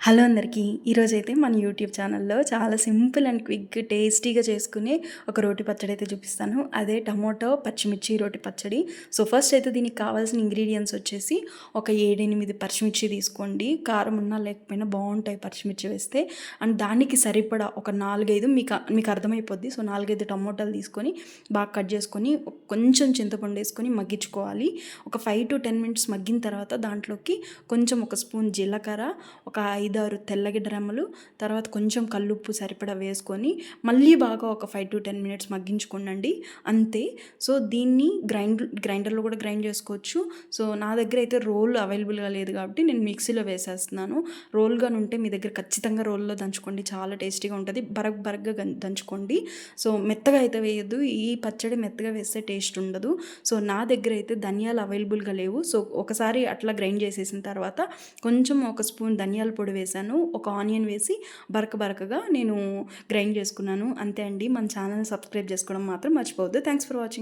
Hello అందరికీ. ఈరోజు అయితే మన యూట్యూబ్ ఛానల్లో చాలా సింపుల్ అండ్ క్విక్ టేస్టీగా చేసుకునే ఒక రోటి పచ్చడి అయితే చూపిస్తాను. అదే టమోటో పచ్చిమిర్చి రోటి పచ్చడి. సో ఫస్ట్ అయితే దీనికి కావాల్సిన ఇంగ్రీడియంట్స్ వచ్చేసి ఒక ఏడెనిమిది పచ్చిమిర్చి తీసుకోండి. కారం ఉన్నా లేకపోయినా బాగుంటాయి పచ్చిమిర్చి వేస్తే. అండ్ దానికి సరిపడా ఒక నాలుగైదు మీకు మీకు అర్థమైపోద్ది. సో నాలుగైదు టమోటాలు తీసుకొని బాగా కట్ చేసుకొని కొంచెం చింతపండు వేసుకొని మగ్గించుకోవాలి. ఒక ఫైవ్ టు టెన్ మినిట్స్ మగ్గిన తర్వాత దాంట్లోకి కొంచెం ఒక స్పూన్ జీలకర్ర ఒక ఐదు ఐదారు తెల్లగి డ్రమ్ములు తర్వాత కొంచెం కల్లుప్పు సరిపడా వేసుకొని మళ్ళీ బాగా ఒక ఫైవ్ టు టెన్ మినిట్స్ మగ్గించుకోండి అంతే. సో దీన్ని గ్రైండ్ గ్రైండర్లో కూడా గ్రైండ్ చేసుకోవచ్చు. సో నా దగ్గర అయితే రోల్ అవైలబుల్గా లేదు కాబట్టి నేను మిక్సీలో వేసేస్తున్నాను. రోల్గా ఉంటే మీ దగ్గర ఖచ్చితంగా రోల్లో దంచుకోండి. చాలా టేస్టీగా ఉంటుంది. బరగ్ బరగ్గా దంచుకోండి. సో మెత్తగా అయితే వేయద్దు. ఈ పచ్చడి మెత్తగా వేస్తే టేస్ట్ ఉండదు. సో నా దగ్గర అయితే ధనియాలు అవైలబుల్గా లేవు. సో ఒకసారి అట్లా గ్రైండ్ చేసేసిన తర్వాత కొంచెం ఒక స్పూన్ ధనియాల పొడి వేశాను ఒక ఆనియన్ వేసి బరక బరకగా నేను గ్రైండ్ చేసుకున్నాను. అంతే అండి. మన ఛానల్ సబ్స్క్రైబ్ చేసుకోవడం మాత్రం మర్చిపోవద్దు. Thanks for watching.